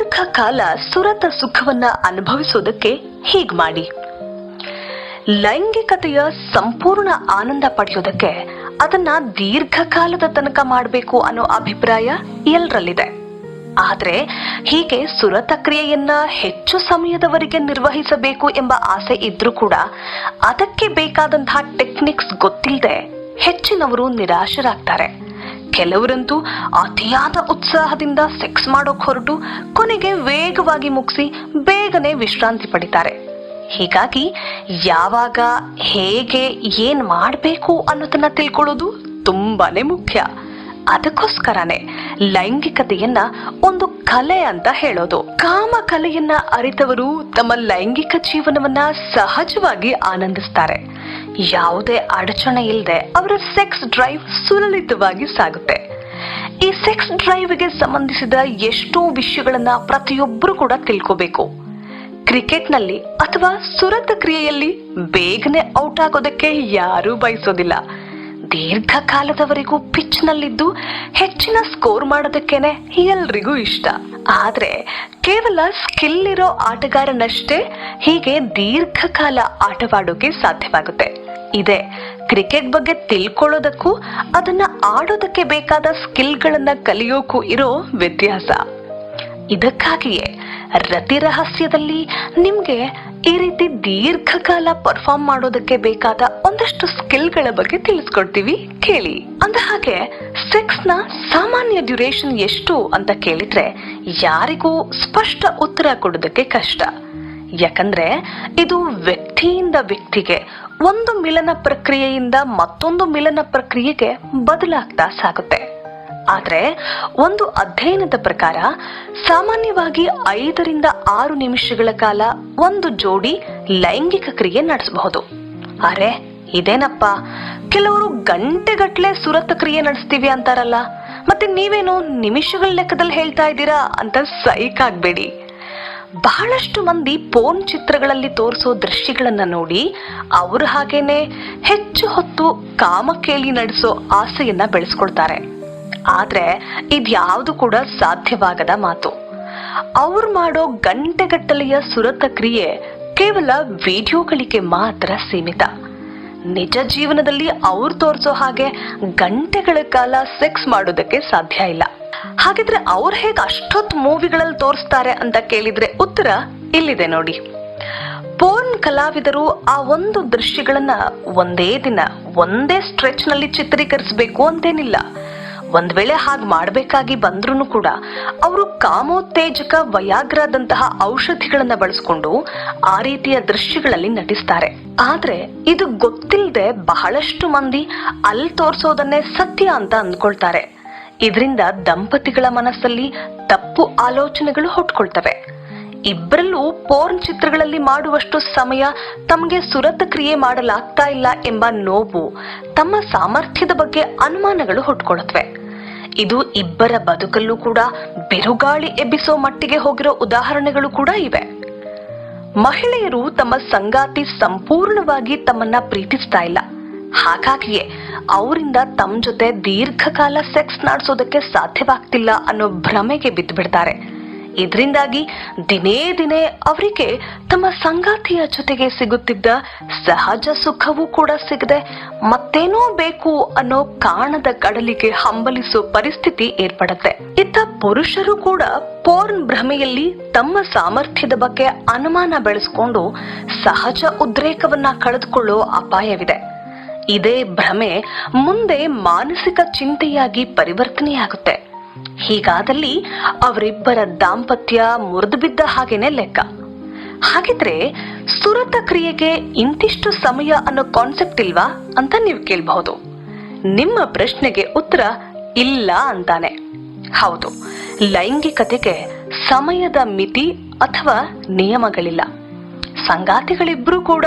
ದೀರ್ಘಕಾಲ ಸುರತ ಸುಖವನ್ನ ಅನುಭವಿಸೋದಕ್ಕೆ ಹೀಗ್ ಮಾಡಿ. ಲೈಂಗಿಕತೆಯ ಸಂಪೂರ್ಣ ಆನಂದ ಪಡೆಯೋದಕ್ಕೆ ಅದನ್ನ ದೀರ್ಘಕಾಲದ ತನಕ ಮಾಡಬೇಕು ಅನ್ನೋ ಅಭಿಪ್ರಾಯ ಎಲ್ಲರಲ್ಲಿದೆ ಆದರೆ ಹೀಗೆ ಸುರತ ಕ್ರಿಯೆಯನ್ನ ಹೆಚ್ಚು ಸಮಯದವರೆಗೆ ನಿರ್ವಹಿಸಬೇಕು ಎಂಬ ಆಸೆ ಇದ್ರೂ ಕೂಡ ಅದಕ್ಕೆ ಬೇಕಾದಂತಹ ಟೆಕ್ನಿಕ್ಸ್ ಗೊತ್ತಿಲ್ಲದೆ ಹೆಚ್ಚಿನವರು ನಿರಾಶರಾಗ್ತಾರೆ. ಕೆಲವರಂತೂ ಅತಿಯಾದ ಉತ್ಸಾಹದಿಂದ ಸೆಕ್ಸ್ ಮಾಡೋಕ್ ಹೊರಟು ಕೊನೆಗೆ ವೇಗವಾಗಿ ಮುಗಿಸಿ ಬೇಗನೆ ವಿಶ್ರಾಂತಿ ಪಡಿತಾರೆ. ಹೀಗಾಗಿ ಯಾವಾಗ, ಹೇಗೆ, ಏನ್ ಮಾಡಬೇಕು ಅನ್ನೋದನ್ನ ತಿಳ್ಕೊಳ್ಳೋದು ತುಂಬಾನೇ ಮುಖ್ಯ. ಅದಕ್ಕೋಸ್ಕರನೇ ಲೈಂಗಿಕತೆಯನ್ನ ಒಂದು ಕಲೆ ಅಂತ ಹೇಳೋದು. ಕಾಮ ಕಲೆಯನ್ನ ಅರಿತವರು ತಮ್ಮ ಲೈಂಗಿಕ ಜೀವನವನ್ನ ಸಹಜವಾಗಿ ಆನಂದಿಸ್ತಾರೆ. ಯಾವುದೇ ಅಡಚಣೆ ಇಲ್ಲದೆ ಅವರ ಸೆಕ್ಸ್ ಡ್ರೈವ್ ಸುಲಲಿತವಾಗಿ ಸಾಗುತ್ತೆ. ಈ ಸೆಕ್ಸ್ ಡ್ರೈವ್ಗೆ ಸಂಬಂಧಿಸಿದ ಎಷ್ಟೋ ವಿಷಯಗಳನ್ನ ಪ್ರತಿಯೊಬ್ಬರು ಕೂಡ ತಿಳ್ಕೋಬೇಕು. ಕ್ರಿಕೆಟ್ನಲ್ಲಿ ಅಥವಾ ಸುರತ ಕ್ರಿಯೆಯಲ್ಲಿ ಬೇಗನೆ ಔಟ್ ಆಗೋದಕ್ಕೆ ಯಾರೂ ಬಯಸೋದಿಲ್ಲ. ದೀರ್ಘಕಾಲದವರೆಗೂ ಪಿಚ್ ನಲ್ಲಿದ್ದು ಹೆಚ್ಚಿನ ಸ್ಕೋರ್ ಮಾಡೋದಕ್ಕೇನೆ ಎಲ್ರಿಗೂ ಇಷ್ಟ. ಆದ್ರೆ ಕೇವಲ ಸ್ಕಿಲ್ ಇರೋ ಆಟಗಾರನಷ್ಟೇ ಹೀಗೆ ದೀರ್ಘಕಾಲ ಆಟವಾಡೋಕೆ ಸಾಧ್ಯವಾಗುತ್ತೆ. ಇದೆ, ಕ್ರಿಕೆಟ್ ಬಗ್ಗೆ ತಿಳ್ಕೊಳ್ಳೋದಕ್ಕೂ ಅದನ್ನ ಆಡೋದಕ್ಕೆ ಬೇಕಾದ ಸ್ಕಿಲ್ಗಳನ್ನ ಕಲಿಯೋಕ್ಕೂ ಇರೋ ವ್ಯತ್ಯಾಸ. ಇದಕ್ಕಾಗಿಯೇ ರತಿ ರಹಸ್ಯದಲ್ಲಿ ನಿಮಗೆ ಈ ರೀತಿ ದೀರ್ಘಕಾಲ ಪರ್ಫಾರ್ಮ್ ಮಾಡೋದಕ್ಕೆ ಬೇಕಾದ ಒಂದಷ್ಟು ಸ್ಕಿಲ್ಗಳ ಬಗ್ಗೆ ತಿಳಿಸ್ಕೊಡ್ತೀವಿ. ಕೇಳಿ. ಅಂದ ಹಾಗೆ ಸೆಕ್ಸ್ನ ಸಾಮಾನ್ಯ ಡ್ಯುರೇಷನ್ ಎಷ್ಟು ಅಂತ ಕೇಳಿದ್ರೆ ಯಾರಿಗೂ ಸ್ಪಷ್ಟ ಉತ್ತರ ಕೊಡೋದಕ್ಕೆ ಕಷ್ಟ. ಯಾಕಂದ್ರೆ, ಇದು ವ್ಯಕ್ತಿಯಿಂದ ವ್ಯಕ್ತಿಗೆ, ಒಂದು ಮಿಲನ ಪ್ರಕ್ರಿಯೆಯಿಂದ ಮತ್ತೊಂದು ಮಿಲನ ಪ್ರಕ್ರಿಯೆಗೆ ಬದಲಾಗ್ತಾ ಸಾಗುತ್ತೆ. ಆದ್ರೆ ಒಂದು ಅಧ್ಯಯನದ ಪ್ರಕಾರ ಸಾಮಾನ್ಯವಾಗಿ ಐದರಿಂದ ಆರು ನಿಮಿಷಗಳ ಕಾಲ ಒಂದು ಜೋಡಿ ಲೈಂಗಿಕ ಕ್ರಿಯೆ ನಡೆಸಬಹುದು. ಅರೆ ಇದೇನಪ್ಪ? ಕೆಲವರು ಗಂಟೆಗಟ್ಲೆ ಸುರತ ಕ್ರಿಯೆ ನಡೆಸ್ತೀವಿ ಅಂತಾರಲ್ಲ. ಮತ್ತೆ ನೀವೇನು ನಿಮಿಷಗಳ ಲೆಕ್ಕದಲ್ಲಿ ಹೇಳ್ತಾ ಇದ್ದೀರಾ ಅಂತ ಸೈಕ್ ಆಗ್ಬೇಡಿ. ಬಹಳಷ್ಟು ಮಂದಿ ಪೋನ್ ಚಿತ್ರಗಳಲ್ಲಿ ತೋರಿಸೋ ದೃಶ್ಯಗಳನ್ನ ನೋಡಿ ಅವರು ಹಾಗೇನೆ ಹೆಚ್ಚು ಹೊತ್ತು ಕಾಮಕೇಲಿ ನಡೆಸೋ ಆಸೆಯನ್ನ ಬೆಳೆಸ್ಕೊಳ್ತಾರೆ. ಆದ್ರೆ ಇದ್ಯಾವುದು ಕೂಡ ಸಾಧ್ಯವಾಗದ ಮಾತು. ಅವ್ರು ಮಾಡೋ ಗಂಟೆಗಟ್ಟಲೆಯ ಸುರತ ಕ್ರಿಯೆ ಕೇವಲ ವಿಡಿಯೋಗಳಿಗೆ ಮಾತ್ರ ಸೀಮಿತ. ನಿಜ ಜೀವನದಲ್ಲಿ ಅವ್ರು ತೋರಿಸೋ ಹಾಗೆ ಗಂಟೆಗಳ ಕಾಲ ಸೆಕ್ಸ್ ಮಾಡೋದಕ್ಕೆ ಸಾಧ್ಯ ಇಲ್ಲ. ಹಾಗಿದ್ರೆ ಅವ್ರು ಹೇಗೆ ಅಷ್ಟೊತ್ತು ಮೂವಿಗಳಲ್ಲಿ ತೋರಿಸ್ತಾರೆ ಅಂತ ಕೇಳಿದ್ರೆ ಉತ್ತರ ಇಲ್ಲಿದೆ ನೋಡಿ. ಪೋರ್ನ್ ಕಲಾವಿದರು ಆ ಒಂದು ದೃಶ್ಯಗಳನ್ನ ಒಂದೇ ದಿನ, ಒಂದೇ ಸ್ಟ್ರೆಚ್ನಲ್ಲಿ ಚಿತ್ರೀಕರಿಸಬೇಕು ಅಂತೇನಿಲ್ಲ. ಒಂದ್ ವೇಳೆ ಹಾಗೆ ಮಾಡಬೇಕಾಗಿ ಬಂದ್ರೂ ಕೂಡ ಅವರು ಕಾಮೋತ್ತೇಜಕ ವಯಾಗ್ರದಂತಹ ಔಷಧಿಗಳನ್ನ ಬಳಸ್ಕೊಂಡು ಆ ರೀತಿಯ ದೃಶ್ಯಗಳಲ್ಲಿ ನಟಿಸ್ತಾರೆ. ಆದ್ರೆ ಇದು ಗೊತ್ತಿಲ್ಲದೆ ಬಹಳಷ್ಟು ಮಂದಿ ಅಲ್ಲಿ ತೋರಿಸೋದನ್ನೇ ಸತ್ಯ ಅಂತ ಅಂದ್ಕೊಳ್ತಾರೆ. ಇದರಿಂದ ದಂಪತಿಗಳ ಮನಸ್ಸಲ್ಲಿ ತಪ್ಪು ಆಲೋಚನೆಗಳು ಹೊಟ್ಕೊಳ್ತವೆ. ಇಬ್ಬರಲ್ಲೂ ಪೋರ್ನ್ ಚಿತ್ರಗಳಲ್ಲಿ ಮಾಡುವಷ್ಟು ಸಮಯ ತಮಗೆ ಸುರತ ಕ್ರಿಯೆ ಮಾಡಲಾಗ್ತಾ ಇಲ್ಲ ಎಂಬ ನೋವು ತಮ್ಮ ಸಾಮರ್ಥ್ಯದ ಬಗ್ಗೆ ಅನುಮಾನಗಳು ಹುಟ್ಕೊಳ್ಳುತ್ತವೆ ಇದು ಇಬ್ಬರ ಬದುಕಲ್ಲೂ ಕೂಡ ಬಿರುಗಾಳಿ ಎಬ್ಬಿಸೋ ಮಟ್ಟಿಗೆ ಹೋಗಿರೋ ಉದಾಹರಣೆಗಳು ಕೂಡ ಇವೆ. ಮಹಿಳೆಯರು ತಮ್ಮ ಸಂಗಾತಿ ಸಂಪೂರ್ಣವಾಗಿ ತಮ್ಮನ್ನ ಪ್ರೀತಿಸ್ತಾ ಇಲ್ಲ. ಹಾಗಾಗಿಯೇ ಅವರಿಂದ ತಮ್ಮ ಜೊತೆ ದೀರ್ಘಕಾಲ ಸೆಕ್ಸ್ ನಡೆಸೋದಕ್ಕೆ ಸಾಧ್ಯವಾಗ್ತಿಲ್ಲ ಅನ್ನೋ ಭ್ರಮೆಗೆ ಬಿದ್ದು ಬಿಡ್ತಾರೆ ಇದರಿಂದಾಗಿ ದಿನೇ ದಿನೇ ಅವರಿಗೆ ತಮ್ಮ ಸಂಗಾತಿಯ ಜೊತೆಗೆ ಸಿಗುತ್ತಿದ್ದ ಸಹಜ ಸುಖವೂ ಕೂಡ ಸಿಗದೆ ಮತ್ತೇನೋ ಬೇಕು ಅನ್ನೋ ಕಾಣದ ಕಡಲಿಗೆ ಹಂಬಲಿಸೋ ಪರಿಸ್ಥಿತಿ ಏರ್ಪಡುತ್ತೆ. ಇತ್ತ ಪುರುಷರು ಕೂಡ ಪೋರ್ನ್ ಭ್ರಮೆಯಲ್ಲಿ ತಮ್ಮ ಸಾಮರ್ಥ್ಯದ ಬಗ್ಗೆ ಅನುಮಾನ ಬೆಳೆಸ್ಕೊಂಡು ಸಹಜ ಉದ್ರೇಕವನ್ನ ಕಳೆದುಕೊಳ್ಳೋ ಅಪಾಯವಿದೆ. ಇದೇ ಭ್ರಮೆ ಮುಂದೆ ಮಾನಸಿಕ ಚಿಂತೆಯಾಗಿ ಪರಿವರ್ತನೆಯಾಗುತ್ತೆ. ಹೀಗಾದಲ್ಲಿ ಅವರಿಬ್ಬರ ದಾಂಪತ್ಯ ಮುರಿದು ಬಿದ್ದ ಹಾಗೇನೆ ಲೆಕ್ಕ. ಹಾಗಿದ್ರೆ ಸುರತ ಕ್ರಿಯೆಗೆ ಇಂತಿಷ್ಟು ಸಮಯ ಅನ್ನೋ ಕಾನ್ಸೆಪ್ಟ್ ಇಲ್ವಾ ಅಂತ ನೀವು ಕೇಳಬಹುದು. ನಿಮ್ಮ ಪ್ರಶ್ನೆಗೆ ಉತ್ತರ ಇಲ್ಲ ಅಂತಾನೆ. ಹೌದು, ಲೈಂಗಿಕತೆಗೆ ಸಮಯದ ಮಿತಿ ಅಥವಾ ನಿಯಮಗಳಿಲ್ಲ. ಸಂಗಾತಿಗಳಿಬ್ರು ಕೂಡ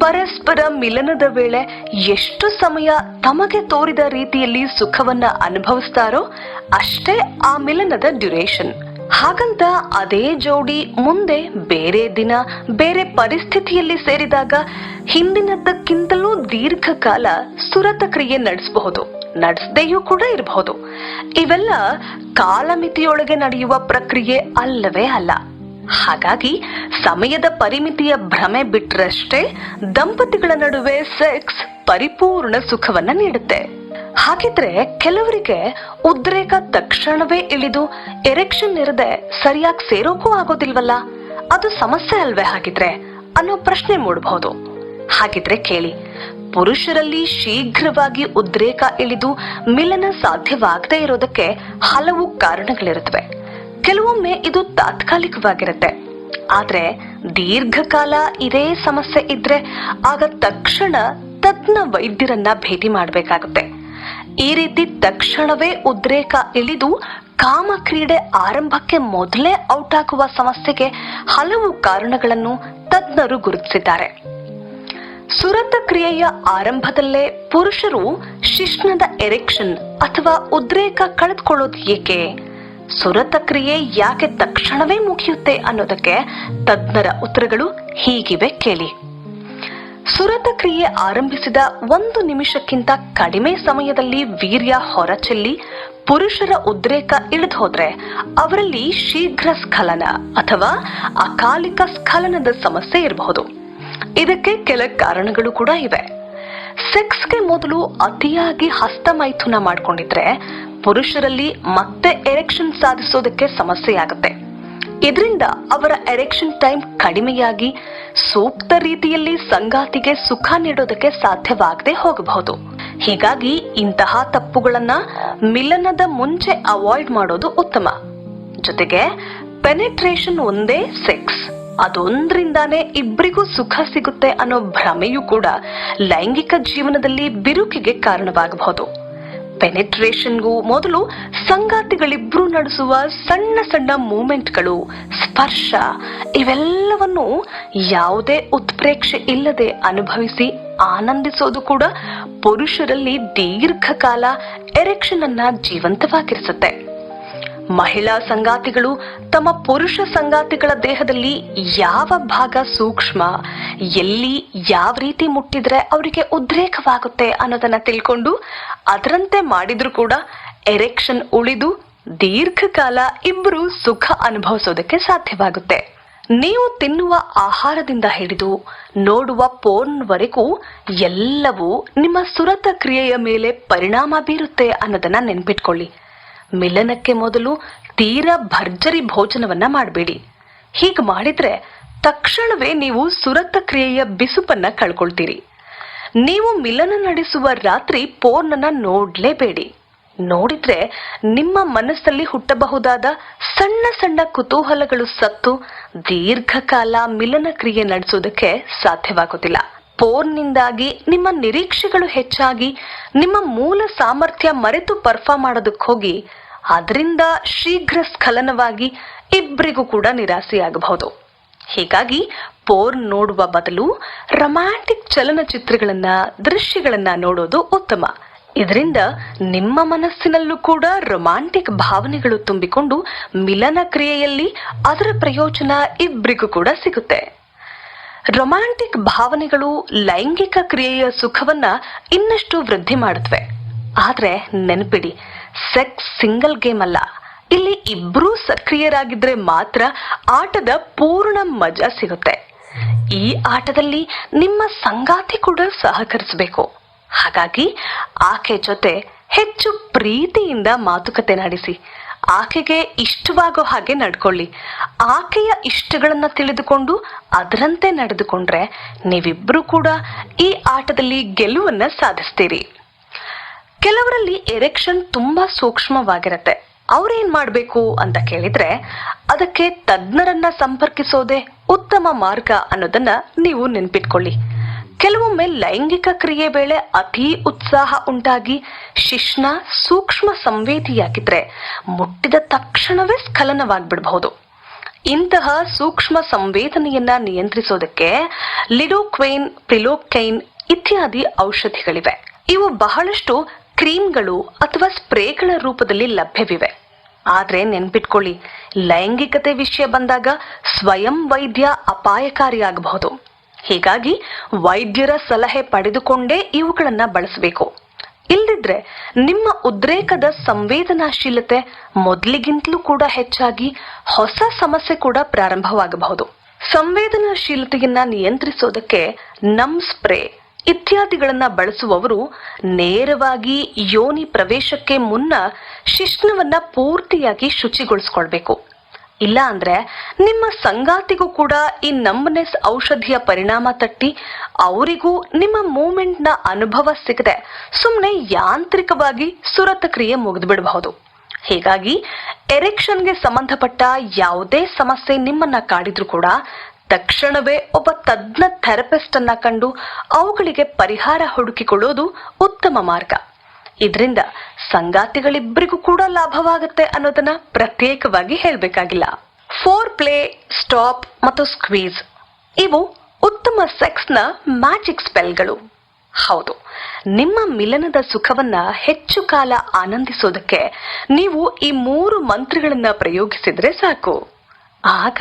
ಪರಸ್ಪರ ಮಿಲನದ ವೇಳೆ ಎಷ್ಟು ಸಮಯ ತಮಗೆ ತೋರಿದ ರೀತಿಯಲ್ಲಿ ಸುಖವನ್ನ ಅನುಭವಿಸ್ತಾರೋ ಅಷ್ಟೇ ಆ ಮಿಲನದ ಡ್ಯುರೇಷನ್. ಹಾಗಂತ ಅದೇ ಜೋಡಿ ಮುಂದೆ ಬೇರೆ ದಿನ, ಬೇರೆ ಪರಿಸ್ಥಿತಿಯಲ್ಲಿ ಸೇರಿದಾಗ ಹಿಂದಿನದ್ದಕ್ಕಿಂತಲೂ ದೀರ್ಘಕಾಲ ಸುರತ ಕ್ರಿಯೆ ನಡೆಸಬಹುದು, ನಡೆಸದೆಯೂ ಕೂಡ ಇರಬಹುದು. ಇವೆಲ್ಲ ಕಾಲಮಿತಿಯೊಳಗೆ ನಡೆಯುವ ಪ್ರಕ್ರಿಯೆ ಅಲ್ಲವೇ ಅಲ್ಲ. ಹಾಗಾಗಿ ಸಮಯದ ಪರಿಮಿತಿಯ ಭ್ರಮೆ ಬಿಟ್ರಷ್ಟೇ ದಂಪತಿಗಳ ನಡುವೆ ಸೆಕ್ಸ್ ಪರಿಪೂರ್ಣ ಸುಖವನ್ನ ನೀಡುತ್ತೆ. ಹಾಗಿದ್ರೆ ಕೆಲವರಿಗೆ ಉದ್ರೇಕ ತಕ್ಷಣವೇ ಇಳಿದು ಎರೆಕ್ಷನ್ ಇರದೆ ಸರಿಯಾಗಿ ಸೇರೋಕೂ ಆಗೋದಿಲ್ವಲ್ಲ? ಅದು ಸಮಸ್ಯೆ ಅಲ್ವೇ ಹಾಗಿದ್ರೆ? ಅನ್ನೋ ಪ್ರಶ್ನೆ ಮೂಡಬಹುದು. ಹಾಗಿದ್ರೆ ಕೇಳಿ, ಪುರುಷರಲ್ಲಿ ಶೀಘ್ರವಾಗಿ ಉದ್ರೇಕ ಇಳಿದು ಮಿಲನ ಸಾಧ್ಯವಾಗದೇ ಇರೋದಕ್ಕೆ ಹಲವು ಕಾರಣಗಳಿರುತ್ತವೆ. ಕೆಲವೊಮ್ಮೆ ಇದು ತಾತ್ಕಾಲಿಕವಾಗಿರುತ್ತೆ. ಆದ್ರೆ ದೀರ್ಘಕಾಲ ಇದೇ ಸಮಸ್ಯೆ ಇದ್ರೆ ಆಗ ತಕ್ಷಣ ತಜ್ಞ ವೈದ್ಯರನ್ನ ಭೇಟಿ ಮಾಡಬೇಕಾಗುತ್ತೆ. ಈ ರೀತಿ ತಕ್ಷಣವೇ ಉದ್ರೇಕ ಇಳಿದು ಕಾಮಕ್ರೀಡೆ ಆರಂಭಕ್ಕೆ ಮೊದಲೇ ಔಟ್ ಆಗುವ ಸಮಸ್ಯೆಗೆ ಹಲವು ಕಾರಣಗಳನ್ನು ತಜ್ಞರು ಗುರುತಿಸಿದ್ದಾರೆ. ಸುರತ ಕ್ರಿಯೆಯ ಆರಂಭದಲ್ಲೇ ಪುರುಷರು ಶಿಶ್ನದ ಎರೆಕ್ಷನ್ ಅಥವಾ ಉದ್ರೇಕ ಕಳೆದುಕೊಳ್ಳೋದು ಏಕೆ? ಸುರತ ಕ್ರಿಯೆ ಯಾಕೆ ತಕ್ಷಣವೇ ಮುಗಿಯುತ್ತೆ ಅನ್ನೋದಕ್ಕೆ ತಜ್ಞರ ಉತ್ತರಗಳು ಹೀಗಿವೆ ಕೇಳಿ. ಸುರತ ಕ್ರಿಯೆ ಆರಂಭಿಸಿದ ಒಂದು ನಿಮಿಷಕ್ಕಿಂತ ಕಡಿಮೆ ಸಮಯದಲ್ಲಿ ವೀರ್ಯ ಹೊರಚೆಲ್ಲಿ ಪುರುಷರ ಉದ್ರೇಕ ಇಳಿದು ಹೋದ್ರೆ ಅವರಲ್ಲಿ ಶೀಘ್ರ ಸ್ಖಲನ ಅಥವಾ ಅಕಾಲಿಕ ಸ್ಖಲನದ ಸಮಸ್ಯೆ ಇರಬಹುದು. ಇದಕ್ಕೆ ಕೆಲ ಕಾರಣಗಳು ಕೂಡ ಇವೆ. ಸೆಕ್ಸ್ಗೆ ಮೊದಲು ಅತಿಯಾಗಿ ಹಸ್ತಮೈಥುನ ಮಾಡ್ಕೊಂಡಿದ್ರೆ ಪುರುಷರಲ್ಲಿ ಮತ್ತೆ ಎರೆಕ್ಷನ್ ಸಾಧಿಸೋದಕ್ಕೆ ಸಮಸ್ಯೆಯಾಗುತ್ತೆ. ಇದರಿಂದ ಅವರ ಎರೆಕ್ಷನ್ ಟೈಮ್ ಕಡಿಮೆಯಾಗಿ ಸೂಕ್ತ ರೀತಿಯಲ್ಲಿ ಸಂಗಾತಿಗೆ ಸುಖ ನೀಡೋದಕ್ಕೆ ಸಾಧ್ಯವಾಗದೆ ಹೋಗಬಹುದು. ಹೀಗಾಗಿ ಇಂತಹ ತಪ್ಪುಗಳನ್ನ ಮಿಲನದ ಮುಂಚೆ ಅವಾಯ್ಡ್ ಮಾಡೋದು ಉತ್ತಮ. ಜೊತೆಗೆ ಪೆನೆಟ್ರೇಷನ್ ಒಂದೇ ಸೆಕ್ಸ್ ಅದೊಂದ್ರಿಂದಾನೇ ಇಬ್ಬರಿಗೂ ಸುಖ ಸಿಗುತ್ತೆ ಅನ್ನೋ ಭ್ರಮೆಯೂ ಕೂಡ ಲೈಂಗಿಕ ಜೀವನದಲ್ಲಿ ಬಿರುಕಿಗೆ ಕಾರಣವಾಗಬಹುದು. ಪೆನೆಟ್ರೇಷನ್ಗೂ ಮೊದಲು ಸಂಗಾತಿಗಳಿಬ್ರು ನಡೆಸುವ ಸಣ್ಣ ಸಣ್ಣ ಮೂಮೆಂಟ್ಗಳು ಸ್ಪರ್ಶ, ಇವೆಲ್ಲವನ್ನು ಯಾವುದೇ ಉತ್ಪ್ರೇಕ್ಷೆ ಇಲ್ಲದೆ ಅನುಭವಿಸಿ ಆನಂದಿಸೋದು ಕೂಡ ಪುರುಷರಲ್ಲಿ ದೀರ್ಘಕಾಲ ಎರೆಕ್ಷನ್ ಅನ್ನ ಜೀವಂತವಾಗಿರಿಸುತ್ತೆ. ಮಹಿಳಾ ಸಂಗಾತಿಗಳು ತಮ್ಮ ಪುರುಷ ಸಂಗಾತಿಗಳ ದೇಹದಲ್ಲಿ ಯಾವ ಭಾಗ ಸೂಕ್ಷ್ಮ, ಎಲ್ಲಿ ಯಾವ ರೀತಿ ಮುಟ್ಟಿದ್ರೆ ಅವರಿಗೆ ಉದ್ರೇಕವಾಗುತ್ತೆ ಅನ್ನೋದನ್ನ ತಿಳ್ಕೊಂಡು ಅದರಂತೆ ಮಾಡಿದ್ರು ಕೂಡ ಎರೆಕ್ಷನ್ ಉಳಿದು ದೀರ್ಘಕಾಲ ಇಬ್ಬರು ಸುಖ ಅನುಭವಿಸೋದಕ್ಕೆ ಸಾಧ್ಯವಾಗುತ್ತೆ. ನೀವು ತಿನ್ನುವ ಆಹಾರದಿಂದ ಹಿಡಿದು ನೋಡುವ ಪೋರ್ನ್ವರೆಗೂ ಎಲ್ಲವೂ ನಿಮ್ಮ ಸುರತ ಕ್ರಿಯೆಯ ಮೇಲೆ ಪರಿಣಾಮ ಬೀರುತ್ತೆ ಅನ್ನೋದನ್ನ ನೆನ್ಪಿಟ್ಕೊಳ್ಳಿ. ಮಿಲನಕ್ಕೆ ಮೊದಲು ತೀರಾ ಭರ್ಜರಿ ಭೋಜನವನ್ನ ಮಾಡಬೇಡಿ. ಹೀಗೆ ಮಾಡಿದ್ರೆ ತಕ್ಷಣವೇ ನೀವು ಸುರತ ಕ್ರಿಯೆಯ ಬಿಸುಪನ್ನ ಕಳ್ಕೊಳ್ತೀರಿ. ನೀವು ಮಿಲನ ನಡೆಸುವ ರಾತ್ರಿ ಪೋರ್ನನ್ನ ನೋಡ್ಲೇಬೇಡಿ. ನೋಡಿದ್ರೆ ನಿಮ್ಮ ಮನಸ್ಸಲ್ಲಿ ಹುಟ್ಟಬಹುದಾದ ಸಣ್ಣ ಸಣ್ಣ ಕುತೂಹಲಗಳು ಸತ್ತು ದೀರ್ಘಕಾಲ ಮಿಲನ ಕ್ರಿಯೆ ನಡೆಸೋದಕ್ಕೆ ಸಾಧ್ಯವಾಗೋದಿಲ್ಲ. ಪೋರ್ನಿಂದಾಗಿ ನಿಮ್ಮ ನಿರೀಕ್ಷೆಗಳು ಹೆಚ್ಚಾಗಿ ನಿಮ್ಮ ಮೂಲ ಸಾಮರ್ಥ್ಯ ಮರೆತು ಪರ್ಫಾರ್ಮ್ ಮಾಡೋದಕ್ಕೆ ಹೋಗಿ ಅದರಿಂದ ಶೀಘ್ರ ಸ್ಖಲನವಾಗಿ ಇಬ್ಬರಿಗೂ ಕೂಡ ನಿರಾಸೆಯಾಗಬಹುದು. ಹೀಗಾಗಿ ಪೋರ್ನ್ ನೋಡುವ ಬದಲು ರೊಮ್ಯಾಂಟಿಕ್ ಚಲನಚಿತ್ರಗಳನ್ನ, ದೃಶ್ಯಗಳನ್ನ ನೋಡೋದು ಉತ್ತಮ. ಇದರಿಂದ ನಿಮ್ಮ ಮನಸ್ಸಿನಲ್ಲೂ ಕೂಡ ರೊಮ್ಯಾಂಟಿಕ್ ಭಾವನೆಗಳು ತುಂಬಿಕೊಂಡು ಮಿಲನ ಕ್ರಿಯೆಯಲ್ಲಿ ಅದರ ಪ್ರಯೋಜನ ಇಬ್ಬರಿಗೂ ಕೂಡ ಸಿಗುತ್ತೆ. ರೊಮ್ಯಾಂಟಿಕ್ ಭಾವನೆಗಳು ಲೈಂಗಿಕ ಕ್ರಿಯೆಯ ಸುಖವನ್ನ ಇನ್ನಷ್ಟು ವೃದ್ಧಿ ಮಾಡುತ್ತವೆ. ಆದ್ರೆ ನೆನಪಿಡಿ, ಸೆಕ್ಸ್ ಸಿಂಗಲ್ ಗೇಮ್ ಅಲ್ಲ. ಇಲ್ಲಿ ಇಬ್ರೂ ಸಕ್ರಿಯರಾಗಿದ್ರೆ ಮಾತ್ರ ಆಟದ ಪೂರ್ಣ ಮಜಾ ಸಿಗುತ್ತೆ. ಈ ಆಟದಲ್ಲಿ ನಿಮ್ಮ ಸಂಗಾತಿ ಕೂಡ ಸಹಕರಿಸಬೇಕು. ಹಾಗಾಗಿ ಆಕೆ ಜೊತೆ ಹೆಚ್ಚು ಪ್ರೀತಿಯಿಂದ ಮಾತುಕತೆ ನಡೆಸಿ. ಆಕೆಗೆ ಇಷ್ಟವಾಗೋ ಹಾಗೆ ನಡ್ಕೊಳ್ಳಿ. ಆಕೆಯ ಇಷ್ಟಗಳನ್ನ ತಿಳಿದುಕೊಂಡು ಅದರಂತೆ ನಡೆದುಕೊಂಡ್ರೆ ನೀವಿಬ್ಬರೂ ಕೂಡ ಈ ಆಟದಲ್ಲಿ ಗೆಲುವನ್ನ ಸಾಧಿಸ್ತೀರಿ. ಕೆಲವರಲ್ಲಿ ಎರೆಕ್ಷನ್ ತುಂಬಾ ಸೂಕ್ಷ್ಮವಾಗಿರತ್ತೆ. ಅವ್ರೇನ್ ಮಾಡಬೇಕು ಅಂತ ಕೇಳಿದ್ರೆ ಅದಕ್ಕೆ ತಜ್ಞರನ್ನ ಸಂಪರ್ಕಿಸೋದೇ ಉತ್ತಮ ಮಾರ್ಗ ಅನ್ನೋದನ್ನ ನೀವು ನೆನ್ಪಿಟ್ಕೊಳ್ಳಿ. ಕೆಲವೊಮ್ಮೆ ಲೈಂಗಿಕ ಕ್ರಿಯೆ ವೇಳೆ ಅತಿ ಉತ್ಸಾಹ ಉಂಟಾಗಿ ಶಿಶ್ನ ಸೂಕ್ಷ್ಮ ಸಂವೇದಿಯಾಗಿದ್ರೆ ಮುಟ್ಟಿದ ತಕ್ಷಣವೇ ಸ್ಖಲನವಾಗ್ಬಿಡಬಹುದು. ಇಂತಹ ಸೂಕ್ಷ್ಮ ಸಂವೇದನೆಯನ್ನ ನಿಯಂತ್ರಿಸೋದಕ್ಕೆ ಲಿಡೋಕ್ವೇನ್ ಪ್ರಿಲೋಕೈನ್ ಇತ್ಯಾದಿ ಔಷಧಿಗಳಿವೆ. ಇವು ಬಹಳಷ್ಟು ಕ್ರೀಮ್ಗಳು ಅಥವಾ ಸ್ಪ್ರೇಗಳ ರೂಪದಲ್ಲಿ ಲಭ್ಯವಿವೆ. ಆದ್ರೆ ನೆನ್ಪಿಟ್ಕೊಳ್ಳಿ, ಲೈಂಗಿಕತೆ ವಿಷಯ ಬಂದಾಗ ಸ್ವಯಂ ವೈದ್ಯ ಅಪಾಯಕಾರಿಯಾಗಬಹುದು. ಹೀಗಾಗಿ ವೈದ್ಯರ ಸಲಹೆ ಪಡೆದುಕೊಂಡೇ ಇವುಗಳನ್ನು ಬಳಸಬೇಕು. ಇಲ್ದಿದ್ರೆ ನಿಮ್ಮ ಉದ್ರೇಕದ ಸಂವೇದನಾಶೀಲತೆ ಮೊದಲಿಗಿಂತಲೂ ಕೂಡ ಹೆಚ್ಚಾಗಿ ಹೊಸ ಸಮಸ್ಯೆ ಕೂಡ ಪ್ರಾರಂಭವಾಗಬಹುದು. ಸಂವೇದನಾಶೀಲತೆಯನ್ನ ನಿಯಂತ್ರಿಸೋದಕ್ಕೆ ನಮ್ ಸ್ಪ್ರೇ ಇತ್ಯಾದಿಗಳನ್ನ ಬಳಸುವವರು ನೇರವಾಗಿ ಯೋನಿ ಪ್ರವೇಶಕ್ಕೆ ಮುನ್ನ ಶಿಶ್ನವನ್ನ ಪೂರ್ತಿಯಾಗಿ ಶುಚಿಗೊಳಿಸ್ಕೊಳ್ಬೇಕು. ಇಲ್ಲ ಅಂದ್ರೆ ನಿಮ್ಮ ಸಂಗಾತಿಗೂ ಕೂಡ ಈ ನಂಬನೆಸ್ ಔಷಧಿಯ ಪರಿಣಾಮ ತಟ್ಟಿ ಅವರಿಗೂ ನಿಮ್ಮ ಮೂಮೆಂಟ್ನ ಅನುಭವ ಸಿಗದೆ ಸುಮ್ಮನೆ ಯಾಂತ್ರಿಕವಾಗಿ ಸುರತ ಕ್ರಿಯೆ ಮುಗಿದು ಬಿಡಬಹುದು ಹೀಗಾಗಿ ಎರೆಕ್ಷನ್ಗೆ ಸಂಬಂಧಪಟ್ಟ ಯಾವುದೇ ಸಮಸ್ಯೆ ನಿಮ್ಮನ್ನ ಕಾಡಿದ್ರು ಕೂಡ ತಕ್ಷಣವೇ ಒಬ್ಬ ತಜ್ಞ ಥೆರಪಿಸ್ಟ್ ಅನ್ನ ಕಂಡು ಅವುಗಳಿಗೆ ಪರಿಹಾರ ಹುಡುಕಿಕೊಳ್ಳೋದು ಉತ್ತಮ ಮಾರ್ಗ. ಇದರಿಂದ ಸಂಗಾತಿಗಳಿಬ್ಬರಿಗೂ ಕೂಡ ಲಾಭವಾಗುತ್ತೆ ಅನ್ನೋದನ್ನ ಪ್ರತ್ಯೇಕವಾಗಿ ಹೇಳಬೇಕಾಗಿಲ್ಲ. ಫೋರ್ ಪ್ಲೇ ಸ್ಟಾಪ್ ಮತ್ತು ಸ್ಕ್ವೀಸ್ ಇವು ಉತ್ತಮ ಸೆಕ್ಸ್ನ ಮ್ಯಾಜಿಕ್ ಸ್ಪೆಲ್ಗಳು. ಹೌದು, ನಿಮ್ಮ ಮಿಲನದ ಸುಖವನ್ನ ಹೆಚ್ಚು ಕಾಲ ಆನಂದಿಸೋದಕ್ಕೆ ನೀವು ಈ ಮೂರು ಮಂತ್ರಗಳನ್ನ ಪ್ರಯೋಗಿಸಿದ್ರೆ ಸಾಕು. ಆಗ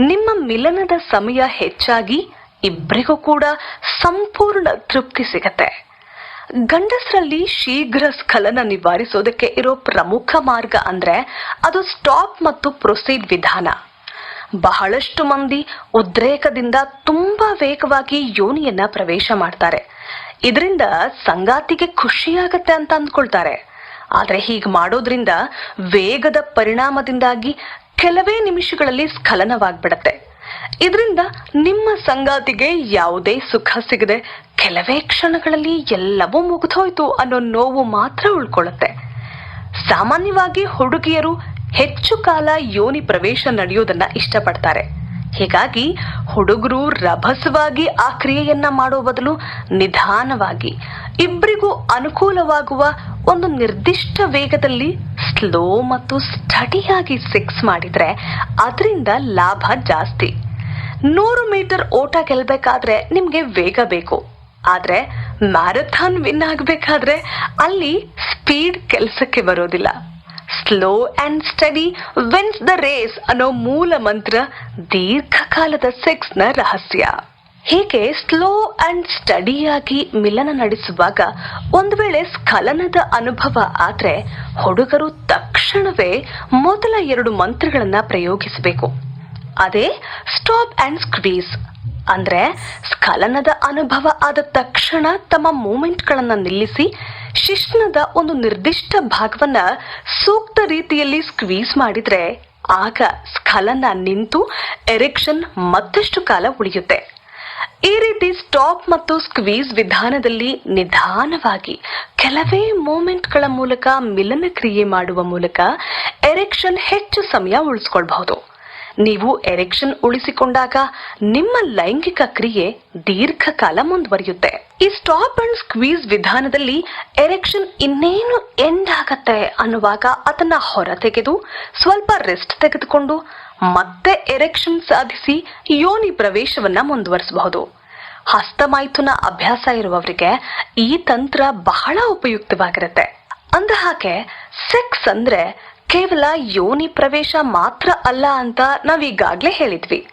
ನಿಮ್ಮ ಮಿಲನದ ಸಮಯ ಹೆಚ್ಚಾಗಿ ಇಬ್ಬರಿಗೂ ಕೂಡ ಸಂಪೂರ್ಣ ತೃಪ್ತಿ ಸಿಗತ್ತೆ. ಗಂಡಸರಲ್ಲಿ ಶೀಘ್ರ ಸ್ಖಲನ ನಿವಾರಿಸೋದಕ್ಕೆ ಇರೋ ಪ್ರಮುಖ ಮಾರ್ಗ ಅಂದ್ರೆ ಅದು ಸ್ಟಾಪ್ ಮತ್ತು ಪ್ರೊಸೀಡ್ ವಿಧಾನ. ಬಹಳಷ್ಟು ಮಂದಿ ಉದ್ರೇಕದಿಂದ ತುಂಬಾ ವೇಗವಾಗಿ ಯೋನಿಯನ್ನ ಪ್ರವೇಶ ಮಾಡ್ತಾರೆ. ಇದರಿಂದ ಸಂಗಾತಿಗೆ ಖುಷಿಯಾಗತ್ತೆ ಅಂತ ಅಂದ್ಕೊಳ್ತಾರೆ. ಆದ್ರೆ ಹೀಗೆ ಮಾಡೋದ್ರಿಂದ ವೇಗದ ಪರಿಣಾಮದಿಂದಾಗಿ ಕೆಲವೇ ನಿಮಿಷಗಳಲ್ಲಿ ಸ್ಖಲನವಾಗ್ಬಿಡತ್ತೆ. ಇದರಿಂದ ನಿಮ್ಮ ಸಂಗಾತಿಗೆ ಯಾವುದೇ ಸುಖ ಸಿಗದೆ ಕೆಲವೇ ಕ್ಷಣಗಳಲ್ಲಿ ಎಲ್ಲವೂ ಮುಗಿದೋಯ್ತು ಅನ್ನೋ ನೋವು ಮಾತ್ರ ಉಳ್ಕೊಳ್ಳುತ್ತೆ. ಸಾಮಾನ್ಯವಾಗಿ ಹುಡುಗಿಯರು ಹೆಚ್ಚು ಕಾಲ ಯೋನಿ ಪ್ರವೇಶ ನಡೆಯೋದನ್ನ ಇಷ್ಟಪಡ್ತಾರೆ. ಹೀಗಾಗಿ ಹುಡುಗರು ರಭಸವಾಗಿ ಆ ಕ್ರಿಯೆಯನ್ನ ಮಾಡೋ ಬದಲು ನಿಧಾನವಾಗಿ ಇಬ್ಬರಿಗೂ ಅನುಕೂಲವಾಗುವ ಒಂದು ನಿರ್ದಿಷ್ಟ ವೇಗದಲ್ಲಿ ಸ್ಲೋ ಮತ್ತು ಸ್ಟಡಿಯಾಗಿ ಸೆಕ್ಸ್ ಮಾಡಿದ್ರೆ ಅದರಿಂದ ಲಾಭ ಜಾಸ್ತಿ. ನೂರು ಮೀಟರ್ ಓಟ ಗೆಲ್ಲಬೇಕಾದ್ರೆ ನಿಮಗೆ ವೇಗ ಬೇಕು. ಆದ್ರೆ ಮ್ಯಾರಥಾನ್ ವಿನ್ ಆಗಬೇಕಾದ್ರೆ ಅಲ್ಲಿ ಸ್ಪೀಡ್ ಕೆಲಸಕ್ಕೆ ಬರೋದಿಲ್ಲ. Slow and steady wins the race ಅನ್ನೋ ಮೂಲ ಮಂತ್ರ ದೀರ್ಘಕಾಲದ ಸೆಕ್ಸ್ನ ರಹಸ್ಯ. ಹೀಗೆ ಸ್ಲೋ ಅಂಡ್ ಸ್ಟಡಿಯಾಗಿ ಮಿಲನ ನಡೆಸುವಾಗ ಒಂದು ವೇಳೆ ಸ್ಖಲನದ ಅನುಭವ ಆದರೆ ಹುಡುಗರು ತಕ್ಷಣವೇ ಮೊದಲ ಎರಡು ಮಂತ್ರಗಳನ್ನು ಪ್ರಯೋಗಿಸಬೇಕು. ಅದೇ ಸ್ಟಾಪ್ ಅಂಡ್ ಸ್ಕ್ವೀಸ್ ಅಂದ್ರೆ ಸ್ಖಲನದ ಅನುಭವ ಆದ ತಕ್ಷಣ ತಮ್ಮ ಮೂಮೆಂಟ್ಗಳನ್ನು ನಿಲ್ಲಿಸಿ ಶಿಶ್ನದ ಒಂದು ನಿರ್ದಿಷ್ಟ ಭಾಗವನ್ನ ಸೂಕ್ತ ರೀತಿಯಲ್ಲಿ ಸ್ಕ್ವೀಸ್ ಮಾಡಿದ್ರೆ ಆಗ ಸ್ಖಲನ ನಿಂತು ಎರೆಕ್ಷನ್ ಮತ್ತಷ್ಟು ಕಾಲ ಉಳಿಯುತ್ತೆ. ಈ ರೀತಿ ಸ್ಟಾಪ್ ಮತ್ತು ಸ್ಕ್ವೀಸ್ ವಿಧಾನದಲ್ಲಿ ನಿಧಾನವಾಗಿ ಕೆಲವೇ ಮೂಮೆಂಟ್ಗಳ ಮೂಲಕ ಮಿಲನ ಕ್ರಿಯೆ ಮಾಡುವ ಮೂಲಕ ಎರೆಕ್ಷನ್ ಹೆಚ್ಚು ಸಮಯ ಉಳಿಸ್ಕೊಳ್ಬಹುದು. ನೀವು ಎರೆಕ್ಷನ್ ಉಳಿಸಿಕೊಂಡಾಗ ನಿಮ್ಮ ಲೈಂಗಿಕ ಕ್ರಿಯೆ ದೀರ್ಘಕಾಲ ಮುಂದುವರಿಯುತ್ತೆ. ಈ ಸ್ಟಾಪ್ ಅಂಡ್ ಸ್ಕ್ವೀಸ್ ವಿಧಾನದಲ್ಲಿ ಎರೆಕ್ಷನ್ ಇನ್ನೇನು ಎಂಡ್ ಆಗತ್ತೆ ಅನ್ನುವಾಗ ಅದನ್ನ ಹೊರತೆಗೆದು ಸ್ವಲ್ಪ ರೆಸ್ಟ್ ತೆಗೆದುಕೊಂಡು ಮತ್ತೆ ಎರೆಕ್ಷನ್ ಸಾಧಿಸಿ ಯೋನಿ ಪ್ರವೇಶವನ್ನ ಮುಂದುವರಿಸಬಹುದು. ಹಸ್ತಮೈಥುನ ಅಭ್ಯಾಸ ಇರುವವರಿಗೆ ಈ ತಂತ್ರ ಬಹಳ ಉಪಯುಕ್ತವಾಗಿರುತ್ತೆ. ಅಂದ ಹಾಗೆ ಸೆಕ್ಸ್ ಅಂದ್ರೆ ಕೇವಲ ಯೋನಿ ಪ್ರವೇಶ ಮಾತ್ರ ಅಲ್ಲ ಅಂತ ನಾವೀಗಾಗಲೇ ಹೇಳಿದ್ವಿ.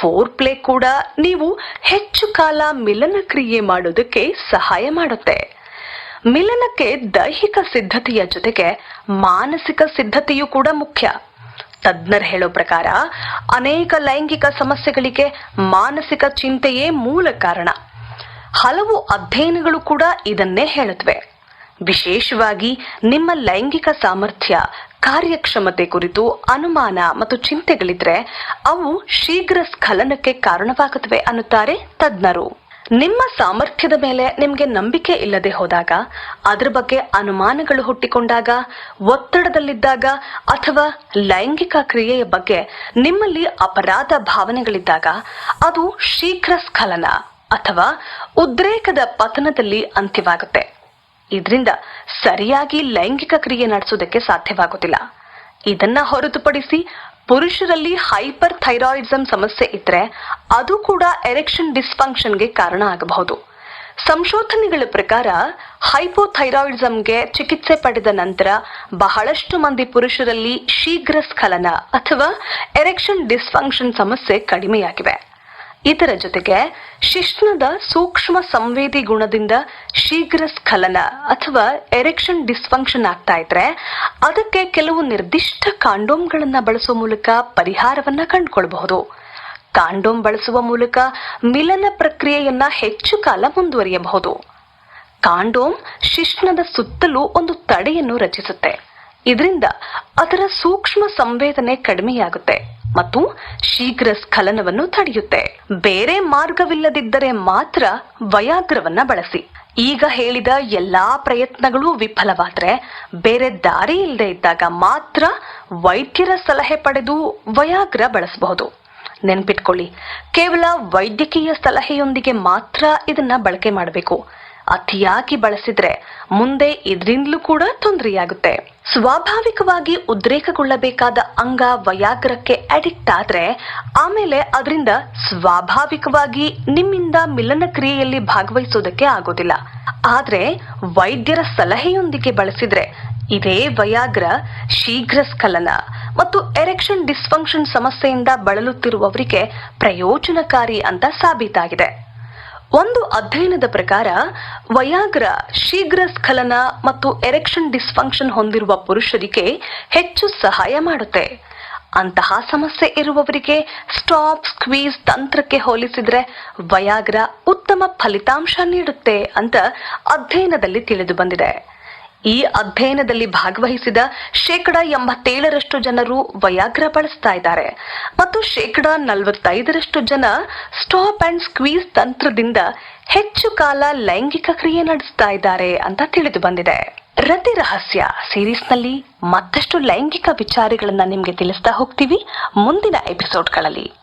ಫೋರ್ ಪ್ಲೇ ಕೂಡ ನೀವು ಹೆಚ್ಚು ಕಾಲ ಮಿಲನ ಕ್ರಿಯೆ ಮಾಡೋದಕ್ಕೆ ಸಹಾಯ ಮಾಡುತ್ತೆ. ಮಿಲನಕ್ಕೆ ದೈಹಿಕ ಸಿದ್ಧತೆಯ ಜೊತೆಗೆ ಮಾನಸಿಕ ಸಿದ್ಧತೆಯೂ ಕೂಡ ಮುಖ್ಯ. ತಜ್ಞರು ಹೇಳೋ ಪ್ರಕಾರ ಅನೇಕ ಲೈಂಗಿಕ ಸಮಸ್ಯೆಗಳಿಗೆ ಮಾನಸಿಕ ಚಿಂತೆಯೇ ಮೂಲ ಕಾರಣ. ಹಲವು ಅಧ್ಯಯನಗಳು ಕೂಡ ಇದನ್ನೇ ಹೇಳುತ್ತವೆ. ವಿಶೇಷವಾಗಿ ನಿಮ್ಮ ಲೈಂಗಿಕ ಸಾಮರ್ಥ್ಯ ಕಾರ್ಯಕ್ಷಮತೆ ಕುರಿತು ಅನುಮಾನ ಮತ್ತು ಚಿಂತೆಗಳಿದ್ರೆ ಅವು ಶೀಘ್ರ ಸ್ಖಲನಕ್ಕೆ ಕಾರಣವಾಗುತ್ತವೆ ಅನ್ನುತ್ತಾರೆ ತಜ್ಞರು. ನಿಮ್ಮ ಸಾಮರ್ಥ್ಯದ ಮೇಲೆ ನಿಮಗೆ ನಂಬಿಕೆ ಇಲ್ಲದೆ ಹೋದಾಗ, ಅದರ ಬಗ್ಗೆ ಅನುಮಾನಗಳು ಹುಟ್ಟಿಕೊಂಡಾಗ, ಒತ್ತಡದಲ್ಲಿದ್ದಾಗ ಅಥವಾ ಲೈಂಗಿಕ ಕ್ರಿಯೆಯ ಬಗ್ಗೆ ನಿಮ್ಮಲ್ಲಿ ಅಪರಾಧ ಭಾವನೆಗಳಿದ್ದಾಗ ಅದು ಶೀಘ್ರ ಸ್ಖಲನ ಅಥವಾ ಉದ್ರೇಕದ ಪತನದಲ್ಲಿ ಅಂತ್ಯವಾಗುತ್ತೆ. ಇದರಿಂದ ಸರಿಯಾಗಿ ಲೈಂಗಿಕ ಕ್ರಿಯೆ ನಡೆಸೋದಕ್ಕೆ ಸಾಧ್ಯವಾಗುತ್ತಿಲ್ಲ. ಇದನ್ನ ಹೊರತುಪಡಿಸಿ ಪುರುಷರಲ್ಲಿ ಹೈಪರ್ ಥೈರಾಯ್ಡಿಸಮ್ ಸಮಸ್ಯೆ ಇದ್ರೆ ಅದು ಕೂಡ ಎರೆಕ್ಷನ್ ಡಿಸ್ಫಂಕ್ಷನ್ಗೆ ಕಾರಣ ಆಗಬಹುದು. ಸಂಶೋಧನೆಗಳ ಪ್ರಕಾರ ಹೈಪೋಥೈರಾಯ್ಡಿಸಮ್ಗೆ ಚಿಕಿತ್ಸೆ ಪಡೆದ ನಂತರ ಬಹಳಷ್ಟು ಮಂದಿ ಪುರುಷರಲ್ಲಿ ಶೀಘ್ರ ಸ್ಖಲನ ಅಥವಾ ಎರೆಕ್ಷನ್ ಡಿಸ್ಫಂಕ್ಷನ್ ಸಮಸ್ಯೆ ಕಡಿಮೆಯಾಗಿವೆ. ಇದರ ಜೊತೆಗೆ ಶಿಶ್ನದ ಸೂಕ್ಷ್ಮ ಸಂವೇದಿ ಗುಣದಿಂದ ಶೀಘ್ರ ಸ್ಖಲನ ಅಥವಾ ಎರೆಕ್ಷನ್ ಡಿಸ್ಫಂಕ್ಷನ್ ಆಗ್ತಾ ಇದ್ರೆ ಅದಕ್ಕೆ ಕೆಲವು ನಿರ್ದಿಷ್ಟ ಕಾಂಡೋಮ್ಗಳನ್ನ ಬಳಸುವ ಮೂಲಕ ಪರಿಹಾರವನ್ನ ಕಂಡುಕೊಳ್ಬಹುದು. ಕಾಂಡೋಮ್ ಬಳಸುವ ಮೂಲಕ ಮಿಲನ ಪ್ರಕ್ರಿಯೆಯನ್ನ ಹೆಚ್ಚು ಕಾಲ ಮುಂದುವರಿಯಬಹುದು. ಕಾಂಡೋಮ್ ಶಿಶ್ನದ ಸುತ್ತಲೂ ಒಂದು ತಡೆಯನ್ನು ರಚಿಸುತ್ತೆ. ಇದರಿಂದ ಅದರ ಸೂಕ್ಷ್ಮ ಸಂವೇದನೆ ಕಡಿಮೆಯಾಗುತ್ತೆ. ಮತ್ತು ಶೀಘ್ರ ಸ್ಖಲನವನ್ನು ತಡೆಯುತ್ತೆ. ಬೇರೆ ಮಾರ್ಗವಿಲ್ಲದಿದ್ದರೆ ಮಾತ್ರ ವಯಾಗ್ರವನ್ನ ಬಳಸಿ. ಈಗ ಹೇಳಿದ ಎಲ್ಲಾ ಪ್ರಯತ್ನಗಳು ವಿಫಲವಾದ್ರೆ ಬೇರೆ ದಾರಿ ಇಲ್ಲದೆ ಇದ್ದಾಗ ಮಾತ್ರ ವೈದ್ಯರ ಸಲಹೆ ಪಡೆದು ವಯಾಗ್ರ ಬಳಸಬಹುದು. ನೆನ್ಪಿಟ್ಕೊಳ್ಳಿ, ಕೇವಲ ವೈದ್ಯಕೀಯ ಸಲಹೆಯೊಂದಿಗೆ ಮಾತ್ರ ಇದನ್ನ ಬಳಕೆ ಮಾಡಬೇಕು. ಅತಿಯಾಗಿ ಬಳಸಿದ್ರೆ ಮುಂದೆ ಇದರಿಂದಲೂ ಕೂಡ ತೊಂದರೆಯಾಗುತ್ತೆ. ಸ್ವಾಭಾವಿಕವಾಗಿ ಉದ್ರೇಕಗೊಳ್ಳಬೇಕಾದ ಅಂಗ ವಯಾಗ್ರಕ್ಕೆ ಅಡಿಕ್ಟ್ ಆದ್ರೆ ಆಮೇಲೆ ಅದರಿಂದ ಸ್ವಾಭಾವಿಕವಾಗಿ ನಿಮ್ಮಿಂದ ಮಿಲನ ಕ್ರಿಯೆಯಲ್ಲಿ ಭಾಗವಹಿಸೋದಕ್ಕೆ ಆಗೋದಿಲ್ಲ. ಆದ್ರೆ ವೈದ್ಯರ ಸಲಹೆಯೊಂದಿಗೆ ಬಳಸಿದ್ರೆ ಇದೇ ವಯಾಗ್ರ, ಶೀಘ್ರ ಸ್ಖಲನ ಮತ್ತು ಎರೆಕ್ಷನ್ ಡಿಸ್ಫಂಕ್ಷನ್ ಸಮಸ್ಯೆಯಿಂದ ಬಳಲುತ್ತಿರುವವರಿಗೆ ಪ್ರಯೋಜನಕಾರಿ ಅಂತ ಸಾಬೀತಾಗಿದೆ. ಒಂದು ಅಧ್ಯಯನದ ಪ್ರಕಾರ, ವಯಾಗ್ರ, ಶೀಘ್ರ ಸ್ಖಲನ ಮತ್ತು ಎರೆಕ್ಷನ್ ಡಿಸ್ಫಂಕ್ಷನ್ ಹೊಂದಿರುವ ಪುರುಷರಿಗೆ ಹೆಚ್ಚು ಸಹಾಯ ಮಾಡುತ್ತೆ. ಅಂತಹ ಸಮಸ್ಯೆ ಇರುವವರಿಗೆ ಸ್ಟಾಪ್, ಸ್ಕ್ವೀಸ್ ತಂತ್ರಕ್ಕೆ ಹೋಲಿಸಿದ್ರೆ ವಯಾಗ್ರ ಉತ್ತಮ ಫಲಿತಾಂಶ ನೀಡುತ್ತೆ ಅಂತ ಅಧ್ಯಯನದಲ್ಲಿ ತಿಳಿದು ಬಂದಿದೆ. ಈ ಅಧ್ಯಯನದಲ್ಲಿ ಭಾಗವಹಿಸಿದ ಶೇಕಡ ಎಂಬತ್ತೇಳರಷ್ಟು ಜನರು ವಯಾಗ್ರ ಬಳಸ್ತಾ ಇದ್ದಾರೆ. ಮತ್ತು ಶೇಕಡ ನಲವತ್ತೈದರಷ್ಟು ಜನ ಸ್ಟಾಪ್ ಅಂಡ್ ಸ್ಕ್ವೀಸ್ ತಂತ್ರದಿಂದ ಹೆಚ್ಚು ಕಾಲ ಲೈಂಗಿಕ ಕ್ರಿಯೆ ನಡೆಸ್ತಾ ಇದ್ದಾರೆ ಅಂತ ತಿಳಿದು ಬಂದಿದೆ. ರತಿ ರಹಸ್ಯ ಸೀರೀಸ್ನಲ್ಲಿ ಮತ್ತಷ್ಟು ಲೈಂಗಿಕ ವಿಚಾರಗಳನ್ನ ನಿಮಗೆ ತಿಳಿಸ್ತಾ ಹೋಗ್ತೀವಿ ಮುಂದಿನ ಎಪಿಸೋಡ್ಗಳಲ್ಲಿ.